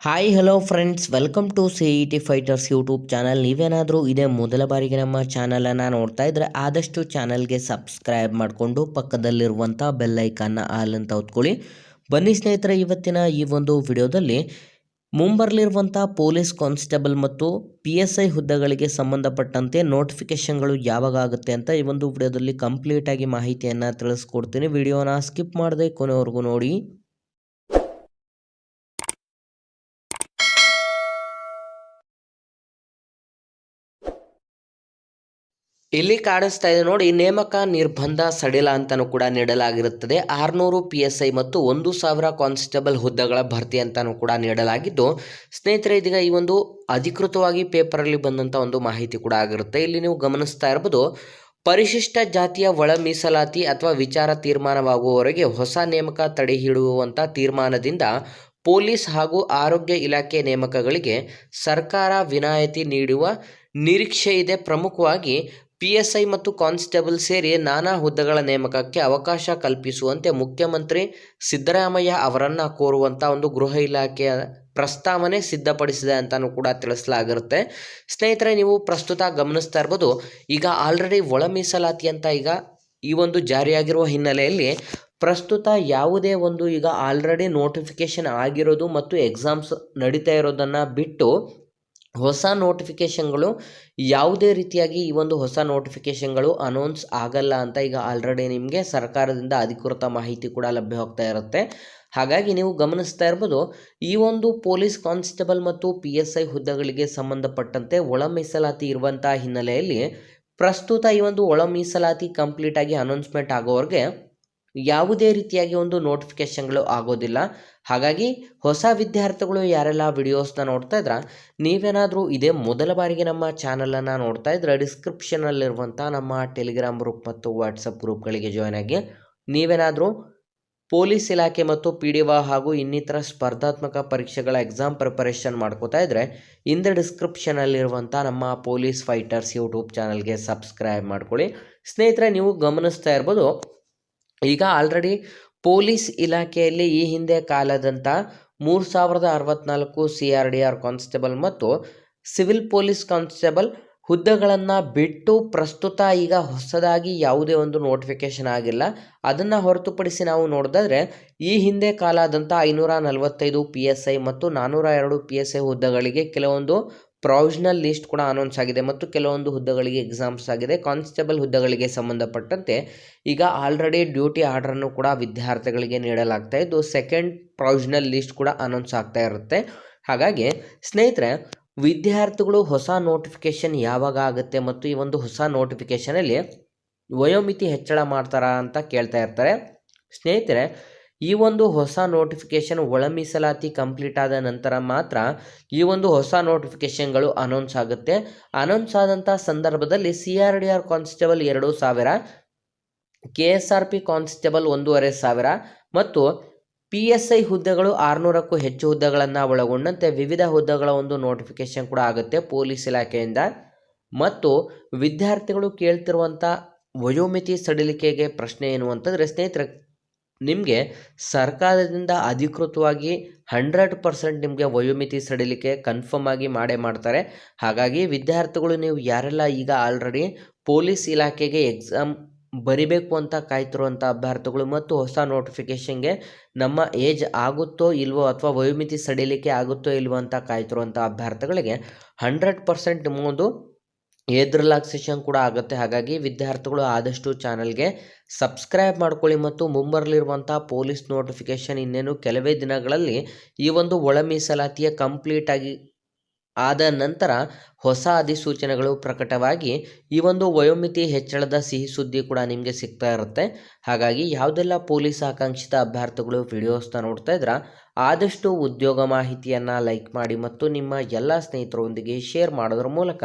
Hi hello friends welcome to C E T fighters YouTube channel ನೀವೇನಾದರೂ ಇದೇ ಮೊದಲ ಬಾರಿಗೆ ನಮ್ಮ ಚಾನಲನ್ನು ನೋಡ್ತಾ ಇದ್ದರೆ ಆದಷ್ಟು ಚಾನಲ್ಗೆ ಸಬ್ಸ್ಕ್ರೈಬ್ ಮಾಡಿಕೊಂಡು ಪಕ್ಕದಲ್ಲಿರುವಂಥ ಬೆಲ್ಲೈಕನ್ನ ಆಲ್ ಅಂತ ಹೊತ್ಕೊಳ್ಳಿ. ಬನ್ನಿ ಸ್ನೇಹಿತರೆ, ಇವತ್ತಿನ ಈ ಒಂದು ವಿಡಿಯೋದಲ್ಲಿ ಮುಂಬರಲಿರುವಂಥ ಪೊಲೀಸ್ ಕಾನ್ಸ್ಟೇಬಲ್ ಮತ್ತು ಪಿ ಎಸ್ ಐ ಹುದ್ದೆಗಳಿಗೆ ಸಂಬಂಧಪಟ್ಟಂತೆ ನೋಟಿಫಿಕೇಷನ್ಗಳು ಯಾವಾಗ ಆಗುತ್ತೆ ಅಂತ ಈ ಒಂದು ವಿಡಿಯೋದಲ್ಲಿ ಕಂಪ್ಲೀಟಾಗಿ ಮಾಹಿತಿಯನ್ನು ತಿಳಿಸ್ಕೊಡ್ತೀನಿ. ವಿಡಿಯೋನ ಸ್ಕಿಪ್ ಮಾಡದೆ ಕೊನೆವರೆಗೂ ನೋಡಿ. ಇಲ್ಲಿ ಕಾಣಿಸ್ತಾ ಇದೆ ನೋಡಿ, ನೇಮಕ ನಿರ್ಬಂಧ ಸಡಿಲ ಅಂತಲೂ ಕೂಡ ನೀಡಲಾಗಿರುತ್ತದೆ. ಆರುನೂರು ಪಿ ಎಸ್ ಐ ಮತ್ತು ಒಂದು ಸಾವಿರ ಕಾನ್ಸ್ಟೇಬಲ್ ಹುದ್ದೆಗಳ ಭರ್ತಿ ಅಂತಲೂ ಕೂಡ ನೀಡಲಾಗಿದ್ದು, ಸ್ನೇಹಿತರೆ, ಇದೀಗ ಈ ಒಂದು ಅಧಿಕೃತವಾಗಿ ಪೇಪರಲ್ಲಿ ಬಂದಂಥ ಒಂದು ಮಾಹಿತಿ ಕೂಡ ಆಗಿರುತ್ತೆ. ಇಲ್ಲಿ ನೀವು ಗಮನಿಸ್ತಾ ಇರ್ಬೋದು, ಪರಿಶಿಷ್ಟ ಜಾತಿಯ ಒಳ ಮೀಸಲಾತಿ ಅಥವಾ ವಿಚಾರ ತೀರ್ಮಾನವಾಗುವವರೆಗೆ ಹೊಸ ನೇಮಕ ತಡೆ ಹಿಡಿಯುವಂಥ ತೀರ್ಮಾನದಿಂದ ಪೊಲೀಸ್ ಹಾಗೂ ಆರೋಗ್ಯ ಇಲಾಖೆ ನೇಮಕಗಳಿಗೆ ಸರ್ಕಾರ ವಿನಾಯಿತಿ ನೀಡುವ ನಿರೀಕ್ಷೆ ಇದೆ. ಪ್ರಮುಖವಾಗಿ ಪಿ ಎಸ್ ಐ ಮತ್ತು ಕಾನ್ಸ್ಟೇಬಲ್ ಸೇರಿ ನಾನಾ ಹುದ್ದೆಗಳ ನೇಮಕಕ್ಕೆ ಅವಕಾಶ ಕಲ್ಪಿಸುವಂತೆ ಮುಖ್ಯಮಂತ್ರಿ ಸಿದ್ದರಾಮಯ್ಯ ಅವರನ್ನು ಕೋರುವಂಥ ಒಂದು ಗೃಹ ಇಲಾಖೆಯ ಪ್ರಸ್ತಾವನೆ ಸಿದ್ಧಪಡಿಸಿದೆ ಅಂತಲೂ ಕೂಡ ತಿಳಿಸಲಾಗಿರುತ್ತೆ. ಸ್ನೇಹಿತರೆ, ನೀವು ಪ್ರಸ್ತುತ ಗಮನಿಸ್ತಾ ಇರ್ಬೋದು, ಈಗ ಆಲ್ರೆಡಿ ಒಳ ಮೀಸಲಾತಿ ಅಂತ ಈಗ ಈ ಒಂದು ಜಾರಿಯಾಗಿರುವ ಹಿನ್ನೆಲೆಯಲ್ಲಿ ಪ್ರಸ್ತುತ ಯಾವುದೇ ಒಂದು ಈಗ ಆಲ್ರೆಡಿ ನೋಟಿಫಿಕೇಷನ್ ಆಗಿರೋದು ಮತ್ತು ಎಕ್ಸಾಮ್ಸ್ ನಡೀತಾ ಇರೋದನ್ನು ಬಿಟ್ಟು ಹೊಸ ನೋಟಿಫಿಕೇಷನ್ಗಳು ಯಾವುದೇ ರೀತಿಯಾಗಿ ಈ ಒಂದು ಹೊಸ ನೋಟಿಫಿಕೇಷನ್ಗಳು ಅನೌನ್ಸ್ ಆಗಲ್ಲ ಅಂತ ಈಗ ಆಲ್ರೆಡಿ ನಿಮಗೆ ಸರ್ಕಾರದಿಂದ ಅಧಿಕೃತ ಮಾಹಿತಿ ಕೂಡ ಲಭ್ಯವಾಗ್ತಾ ಇರುತ್ತೆ. ಹಾಗಾಗಿ ನೀವು ಗಮನಿಸ್ತಾ ಇರ್ಬೋದು, ಈ ಒಂದು ಪೊಲೀಸ್ ಕಾನ್ಸ್ಟೇಬಲ್ ಮತ್ತು ಪಿ ಎಸ್ ಐ ಹುದ್ದೆಗಳಿಗೆ ಸಂಬಂಧಪಟ್ಟಂತೆ ಒಳ ಮೀಸಲಾತಿ ಇರುವಂತಹ ಹಿನ್ನೆಲೆಯಲ್ಲಿ ಪ್ರಸ್ತುತ ಈ ಒಂದು ಒಳ ಮೀಸಲಾತಿ ಕಂಪ್ಲೀಟಾಗಿ ಅನೌನ್ಸ್ಮೆಂಟ್ ಆಗೋವರೆಗೆ ಯಾವುದೇ ರೀತಿಯಾಗಿ ಒಂದು ನೋಟಿಫಿಕೇಷನ್ಗಳು ಆಗೋದಿಲ್ಲ. ಹಾಗಾಗಿ ಹೊಸ ವಿದ್ಯಾರ್ಥಿಗಳು ಯಾರೆಲ್ಲ ವಿಡಿಯೋಸ್ನ ನೋಡ್ತಾ ಇದ್ರ, ನೀವೇನಾದರೂ ಇದೇ ಮೊದಲ ಬಾರಿಗೆ ನಮ್ಮ ಚಾನಲನ್ನು ನೋಡ್ತಾ ಇದ್ರೆ, ಡಿಸ್ಕ್ರಿಪ್ಷನಲ್ಲಿರುವಂಥ ನಮ್ಮ ಟೆಲಿಗ್ರಾಮ್ ಗ್ರೂಪ್ ಮತ್ತು ವಾಟ್ಸಪ್ ಗ್ರೂಪ್ಗಳಿಗೆ ಜಾಯ್ನ್ ಆಗಿ, ನೀವೇನಾದರೂ ಪೊಲೀಸ್ ಇಲಾಖೆ ಮತ್ತು ಪಿ ಡಿ ಹಾಗೂ ಇನ್ನಿತರ ಸ್ಪರ್ಧಾತ್ಮಕ ಪರೀಕ್ಷೆಗಳ ಎಕ್ಸಾಮ್ ಪ್ರಿಪರೇಷನ್ ಮಾಡ್ಕೋತಾ ಇದ್ದರೆ ಹಿಂದೆ ಡಿಸ್ಕ್ರಿಪ್ಷನಲ್ಲಿರುವಂಥ ನಮ್ಮ ಪೊಲೀಸ್ ಫೈಟರ್ಸ್ ಯೂಟ್ಯೂಬ್ ಚಾನಲ್ಗೆ ಸಬ್ಸ್ಕ್ರೈಬ್ ಮಾಡ್ಕೊಳ್ಳಿ. ಸ್ನೇಹಿತರೆ, ನೀವು ಗಮನಿಸ್ತಾ ಇರ್ಬೋದು ಈಗ ಆಲ್ರೆಡಿ ಪೊಲೀಸ್ ಇಲಾಖೆಯಲ್ಲಿ ಈ ಹಿಂದೆ ಕಾಲದಂಥ ಮೂರು ಸಾವಿರದ ಅರವತ್ನಾಲ್ಕು C R D R constable ಮತ್ತು ಸಿವಿಲ್ ಪೊಲೀಸ್ ಕಾನ್ಸ್ಟೇಬಲ್ ಹುದ್ದೆಗಳನ್ನು ಬಿಟ್ಟು ಪ್ರಸ್ತುತ ಈಗ ಹೊಸದಾಗಿ ಯಾವುದೇ ಒಂದು ನೋಟಿಫಿಕೇಷನ್ ಆಗಿಲ್ಲ. ಅದನ್ನು ಹೊರತುಪಡಿಸಿ ನಾವು ನೋಡಿದ್ರೆ ಈ ಹಿಂದೆ ಕಾಲಾದಂಥ ಐನೂರ ನಲವತ್ತೈದು ಪಿ ಎಸ್ ಐ ಮತ್ತು ನಾನ್ನೂರ ಎರಡು ಪಿ ಎಸ್ ಐ ಹುದ್ದೆಗಳಿಗೆ ಕೆಲವೊಂದು ಪ್ರೊವಿಷನಲ್ ಲಿಸ್ಟ್ ಕೂಡ ಅನೌನ್ಸ್ ಆಗಿದೆ. ಮತ್ತು ಕೆಲವೊಂದು ಹುದ್ದೆಗಳಿಗೆ ಎಕ್ಸಾಮ್ಸ್ ಆಗಿದೆ. ಕಾನ್ಸ್ಟೇಬಲ್ ಹುದ್ದೆಗಳಿಗೆ ಸಂಬಂಧಪಟ್ಟಂತೆ ಈಗ ಆಲ್ರೆಡಿ ಡ್ಯೂಟಿ ಆರ್ಡರನ್ನು ಕೂಡ ವಿದ್ಯಾರ್ಥಿಗಳಿಗೆ ನೀಡಲಾಗ್ತಾ ಇದ್ದು ಸೆಕೆಂಡ್ ಪ್ರಾವಿಷನಲ್ ಲಿಸ್ಟ್ ಕೂಡ ಅನೌನ್ಸ್ ಆಗ್ತಾ ಇರುತ್ತೆ. ಹಾಗಾಗಿ ಸ್ನೇಹಿತರೆ, ವಿದ್ಯಾರ್ಥಿಗಳು ಹೊಸ ನೋಟಿಫಿಕೇಷನ್ ಯಾವಾಗ ಆಗುತ್ತೆ ಮತ್ತು ಈ ಒಂದು ಹೊಸ ನೋಟಿಫಿಕೇಷನಲ್ಲಿ ವಯೋಮಿತಿ ಹೆಚ್ಚಳ ಮಾಡ್ತಾರಾ ಅಂತ ಕೇಳ್ತಾ ಇರ್ತಾರೆ. ಸ್ನೇಹಿತರೆ ಈ ಒಂದು ಹೊಸ ನೋಟಿಫಿಕೇಷನ್ ಒಳ ಮೀಸಲಾತಿ ಕಂಪ್ಲೀಟ್ ಆದ ನಂತರ ಮಾತ್ರ ಈ ಒಂದು ಹೊಸ ನೋಟಿಫಿಕೇಷನ್ಗಳು ಅನೌನ್ಸ್ ಆಗುತ್ತೆ. ಅನೌನ್ಸ್ ಆದಂಥ ಸಂದರ್ಭದಲ್ಲಿ C R D R constable ಎರಡು ಸಾವಿರ K S R P constable ಒಂದೂವರೆ ಸಾವಿರ ಮತ್ತು ಪಿ ಎಸ್ ಐ ಹುದ್ದೆಗಳು ಆರುನೂರಕ್ಕೂ ಹೆಚ್ಚು ಹುದ್ದೆಗಳನ್ನು ಒಳಗೊಂಡಂತೆ ವಿವಿಧ ಹುದ್ದೆಗಳ ಒಂದು ನೋಟಿಫಿಕೇಷನ್ ಕೂಡ ಆಗುತ್ತೆ ಪೊಲೀಸ್ ಇಲಾಖೆಯಿಂದ. ಮತ್ತು ವಿದ್ಯಾರ್ಥಿಗಳು ಕೇಳ್ತಿರುವಂಥ ವಯೋಮಿತಿ ಸಡಿಲಿಕೆಗೆ ಪ್ರಶ್ನೆ ಏನು ಅಂತಂದರೆ ಸ್ನೇಹಿತರೆ ನಿಮಗೆ ಸರ್ಕಾರದಿಂದ ಅಧಿಕೃತವಾಗಿ ಹಂಡ್ರೆಡ್ ಪರ್ಸೆಂಟ್ ನಿಮಗೆ ವಯೋಮಿತಿ ಸಡಿಲಿಕೆ ಕನ್ಫರ್ಮ್ ಆಗಿ ಮಾಡೇ ಮಾಡ್ತಾರೆ. ಹಾಗಾಗಿ ವಿದ್ಯಾರ್ಥಿಗಳು ನೀವು ಯಾರೆಲ್ಲ ಈಗ ಆಲ್ರೆಡಿ ಪೊಲೀಸ್ ಇಲಾಖೆಗೆ ಎಕ್ಸಾಮ್ ಬರಿಬೇಕು ಅಂತ ಕಾಯ್ತಿರುವಂಥ ಅಭ್ಯರ್ಥಿಗಳು ಮತ್ತು ಹೊಸ ನೋಟಿಫಿಕೇಷನ್ಗೆ ನಮ್ಮ ಏಜ್ ಆಗುತ್ತೋ ಇಲ್ವೋ ಅಥವಾ ವಯೋಮಿತಿ ಸಡಿಲಿಕೆ ಆಗುತ್ತೋ ಇಲ್ವೋ ಅಂತ ಕಾಯ್ತಿರುವಂಥ ಅಭ್ಯರ್ಥಿಗಳಿಗೆ ಹಂಡ್ರೆಡ್ ಪರ್ಸೆಂಟ್ ನಿಮ್ಮೊಂದು ಏಜ್ ರಿಲ್ಯಾಕ್ಸೇಷನ್ ಕೂಡ ಆಗುತ್ತೆ. ಹಾಗಾಗಿ ವಿದ್ಯಾರ್ಥಿಗಳು ಆದಷ್ಟು ಚಾನಲ್ಗೆ ಸಬ್ಸ್ಕ್ರೈಬ್ ಮಾಡ್ಕೊಳ್ಳಿ ಮತ್ತು ಮುಂಬರಲಿರುವಂಥ ಪೊಲೀಸ್ ನೋಟಿಫಿಕೇಷನ್ ಇನ್ನೇನು ಕೆಲವೇ ದಿನಗಳಲ್ಲಿ ಈ ಒಂದು ಒಳ ಮೀಸಲಾತಿಯ ಕಂಪ್ಲೀಟಾಗಿ ಆದ ನಂತರ ಹೊಸ ಅಧಿಸೂಚನೆಗಳು ಪ್ರಕಟವಾಗಿ ಈ ಒಂದು ವಯೋಮಿತಿ ಹೆಚ್ಚಳದ ಸಿಹಿ ಸುದ್ದಿ ಕೂಡ ನಿಮಗೆ ಸಿಗ್ತಾ ಇರುತ್ತೆ. ಹಾಗಾಗಿ ಯಾವುದೆಲ್ಲ ಪೊಲೀಸ್ ಆಕಾಂಕ್ಷಿತ ಅಭ್ಯರ್ಥಿಗಳು ವಿಡಿಯೋಸ್ನ ನೋಡ್ತಾ ಇದ್ರ, ಆದಷ್ಟು ಉದ್ಯೋಗ ಮಾಹಿತಿಯನ್ನು ಲೈಕ್ ಮಾಡಿ ಮತ್ತು ನಿಮ್ಮ ಎಲ್ಲ ಸ್ನೇಹಿತರೊಂದಿಗೆ ಶೇರ್ ಮಾಡೋದ್ರ ಮೂಲಕ